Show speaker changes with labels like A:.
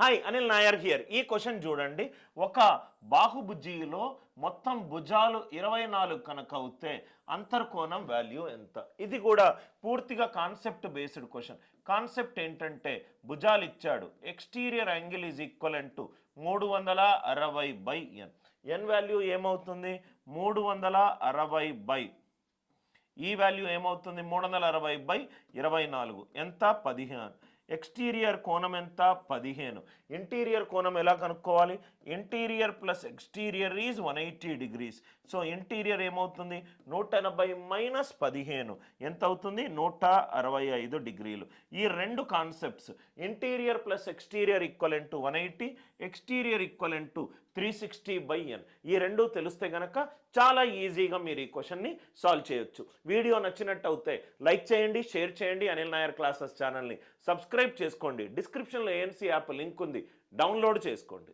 A: Hi Anil Nair here ఈ question చూడండి. ఒక బాహుభుజీలో మొత్తం భుజాలు ఇరవై నాలుగు కనుక అవుతే అంతర్కోణం వాల్యూ ఎంత? ఇది కూడా పూర్తిగా కాన్సెప్ట్ బేస్డ్ క్వశ్చన్ కాన్సెప్ట్ ఏంటంటే భుజాలు ఇచ్చాడు. Exterior angle is equal to మూడు వందల అరవై బై ఎన్ ఎన్ వాల్యూ ఏమవుతుంది? మూడు వందల అరవై బై. ఈ వాల్యూ ఏమవుతుంది? మూడు వందల అరవై బై ఇరవై నాలుగు. ఎంత? పదిహేను. ఎక్స్టీరియర్ కోణం ఎంత? పదిహేను. ఇంటీరియర్ కోణం ఎలా కనుక్కోవాలి? Interior plus exterior is one eighty degrees. So interior ఏమవుతుంది? నూట ఎనభై మైనస్ పదిహేను. ఎంత అవుతుంది? నూట అరవై ఐదు డిగ్రీలు. ఈ రెండు concepts interior plus exterior equivalent to one eighty exterior equivalent to. Three sixty by N. ఈ రెండు తెలిస్తే గనక చాలా ఈజీగా మీరు ఈ క్వశ్చన్ని సాల్వ్ చేయొచ్చు. వీడియో నచ్చినట్టు అవుతే లైక్ చేయండి షేర్ చేయండి. అనిల్ నాయర్ క్లాసెస్ ఛానల్ని సబ్స్క్రైబ్ చేసుకోండి. డిస్క్రిప్షన్లో ఏఎన్సీ యాప్ లింక్ ఉంది. డౌన్లోడ్ చేసుకోండి.